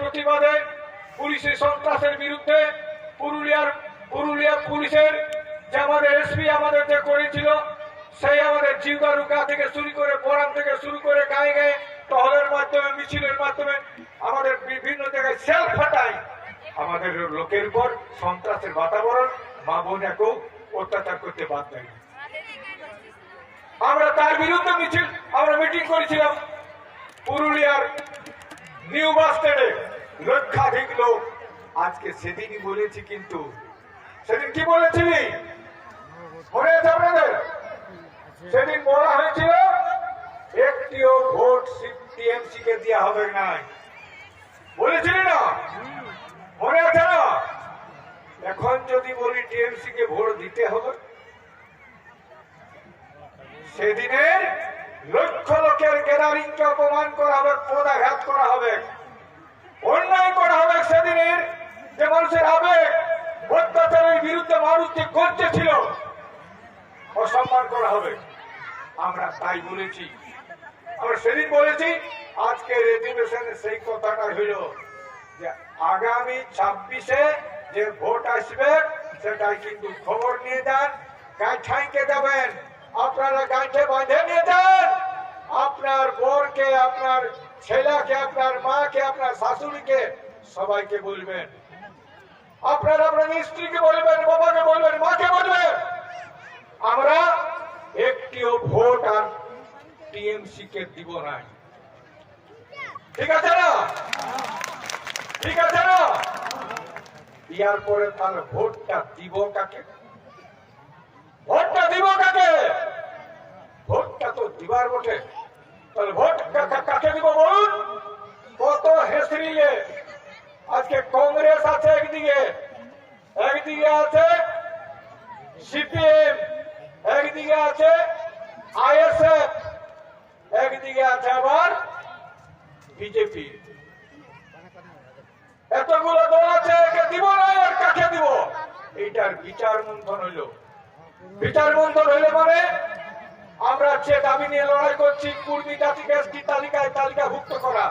প্রতিবাদে পুলিশের সন্ত্রাসের বিরুদ্ধে পুরুলিয়ার পুরুলিয়া পুলিশের যে আমাদের এসপি আমাদের যে করেছিল, সেই আমাদের জিউদারুকা থেকে শুরু করে, বরাম থেকে শুরু করে গায়ে গায়ে টহলের মাধ্যমে, মিছিলের মাধ্যমে আমাদের বিভিন্ন জায়গায় সেল ফাটাই আমাদের লোকের উপর সন্ত্রাসের বাতাবরণ, মা বোনেকেও অত্যাচার করতে বাধ্য আমরা তার বিরুদ্ধে মিছিল আমরা মিটিং করেছিলাম। পুরুলিয়ার নিউ স্ট্যান্ডে লক্ষাধিক লোক। আজকে সেদিনই বলেছি কিন্তু, সেদিন কি বলেছিলি? মনে আছে আপনাদের? সেদিন বলা হয়েছিল, একটিও ভোট টিএমসি কে দেওয়া হবে নাই। বলেছিলি না? মনে আছে না? এখন যদি বলি টিএমসি কে ভোট দিতে হবে, সেদিনের লক্ষ লোকের গ্যাদারিংকে অপমান করা হবে, পদাঘাত করা হবে, অন্যায় করা হবে সেদিনের যে মানুষের আবেগ, অত্যাচারের বিরুদ্ধে মানুষ যে করতে ছিল অসম্মান করা হবে। আমরা তাই বলেছি। আমরা সেদিন বলেছি আজকের অধিবেশনে সেই কথাটা হইল যে আগামী ছাব্বিশে যে ভোট আসবে, সেটাই কিন্তু খবর নিয়ে যান গাঁঠাইকে দেবেন আপনারা গাঁঠে বাঁধে নিয়ে যান। আপনার বোরকে আপনার ছেলেকে, আপনার মাকে, আপনার শাশুড়িকে সবাইকে বলবেন। আপনার আপনার স্ত্রীকে বলবেন, বাবাকে বলবেন, মাকে বলবেন। আমরা একটিও ভোট আর টিএমসি কে দিব না ঠিক আছে না? ঠিক আছে না? ইয়ার পরে তাহলে ভোটটা দিব কাকে? ভোটটা দিব কাকে? দিবার বটে। তাহলে ভোট কাকে দিব বলুন? কত হেসরিয়ে আজকে কংগ্রেস আছে একদিকে একদিকে আছে সিপিএম, একদিকে আছে আইএসএফ, একদিকে আছে আবার বিজেপি। এতগুলো দল আছে, একে দিব না আর কাকে দিব? এইটার বিচার মন্থন হইল। বিচার মন্থন হইলে মানে আমরা যে দাবি নিয়ে লড়াই করছি, কুর্মী জাতিকে এসটি তালিকায় তালিকাভুক্ত করা।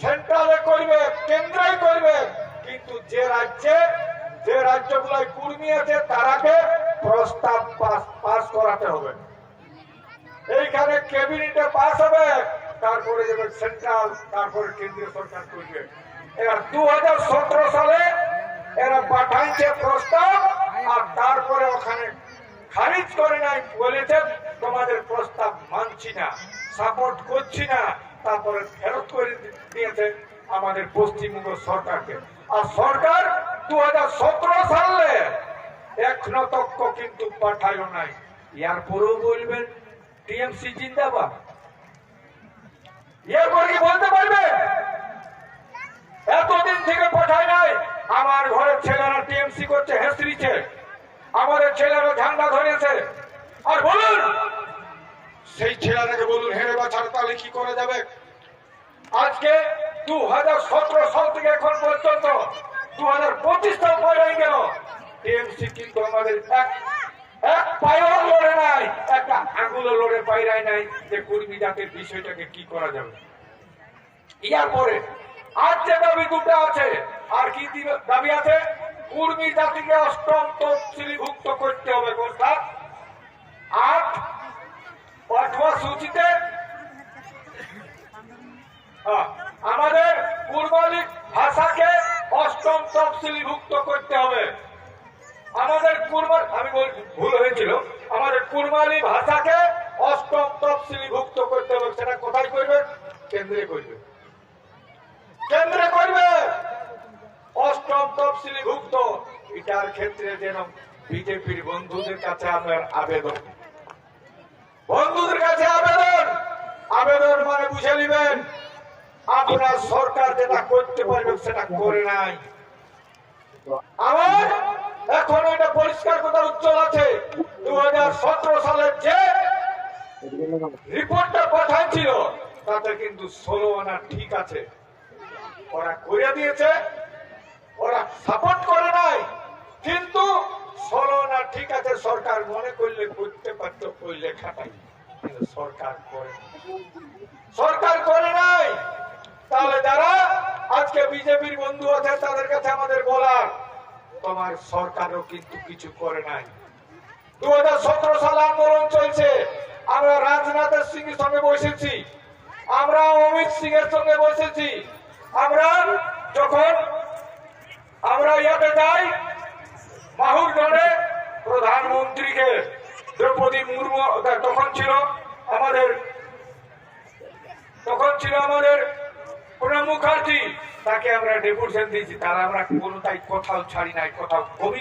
সেন্ট্রালে করবে কেন্দ্রে করবে, কিন্তু যে রাজ্যে, যে রাজ্যগুলোয় কুর্মী আছে তারাকে প্রস্তাব পাস পাস করাতে হবে। এইখানে ক্যাবিনেটে পাস হবে, তারপরে যাবে সেন্ট্রাল, তারপরে কেন্দ্রীয় সরকার করবে। এরা দু হাজার সতেরো সালে এরা পাঠাইছে প্রস্তাব, আর তারপরে ওখানে খারিজ করে নাই বলেছে তোমাদের প্রস্তাব মানছি না সাপোর্ট করছি না, তারপরে ফেরত করে দিয়েছে আমাদের পশ্চিমবঙ্গ সরকারকে। আর সরকার দু হাজার সালে এক নতক্ষ কিন্তু পাঠাইল নাই। ইয়ার পরেও বলবেন, টিএমসি জিন্দাবাদ। এরপর কি বলতে পারবে? এতদিন থেকে পাঠায় নাই, আমার ঘরের ছেলেরা টিএমসি করছে হেসরিছে ছেলেরা ঝান্ডা ধরেছে। আর বলুন, সেই ছেলেটাকে বলুন হেরে বাছার তাহলে কি করে যাবে? আজকে দু হাজার সতেরো সাল থেকে এখন পর্যন্ত দু হাজার পঁচিশ সাল পর হয়ে গেল টিএমসি কিন্তু আমাদের এক এক পায়েও লড়ে নাই, একটা আঙুলো লড়ে পাইরাই নাই যে কর্মী জাতের বিষয়টাকে কি করা যাবে। ইয়ার পরে আর যে দাবি দুটো আছে, আর কি দাবি আছে? কুর্মী জাতিকে অষ্টম তফসিলিভুক্ত করতে হবে কোনটা আট অথবা সূচিতে। আমাদের পূর্বালী ভাষাকে অষ্টম তফসিলিভুক্ত করতে হবে। আমাদের কুরবান আমি বল- ভুল হয়েছিল। আমাদের কুরবানি ভাষাকে অষ্টম তফসিলিভুক্ত করতে হবে। সেটা কোথায় করবে? কেন্দ্রে করবে। কেন্দ্রে করবে! অষ্টম তফসিলিভুক্ত এটার ক্ষেত্রে যেন বিজেপির বন্ধুদের কাছে আমার আবেদন। বন্ধুদের কাছে আবেদন। আবেদন মানে বুঝে নেবেন, আপনার সরকার যেটা করতে পারবে সেটা করে নাই। আমার এখন এটা পরিষ্কার কথা উজ্জ্বল আছে দু হাজার সতেরো সালের যে রিপোর্টটা পাঠাইছিল, তাতে কিন্তু ষোলো আনা ঠিক আছে। ওরা করে দিয়েছে। ওরা সাপোর্ট করে নাই। কিন্তু ষোলো না, ঠিক আছে, সরকার মনে করলে করতে পারত, ওই লেখাটাই। কিন্তু সরকার করে সরকার করে নাই। তাহলে যারা আজকে বিজেপির বন্ধু আছে, তাদের কাছে আমাদের বলার, তোমার সরকারও কিন্তু কিছু করে নাই। দু হাজার সালে আন্দোলন চলছে। আমরা রাজনাথের সিং এর সঙ্গে বসেছি। আমরা অমিত সিং এর সঙ্গে বসেছি। আমরা যখন আমরা ইয়াতে যাই মাহুরগড়ে প্রধানমন্ত্রীকে। দ্রৌপদী মুর্মু তখন ছিল আমাদের, তখন ছিল আমাদের প্রণব মুখার্জি। তাকে আমরা ডেপুটেশন দিয়েছি, তারা আমরা কোনো তাই কোথাও ছাড়ি নাই, কোথাও কবি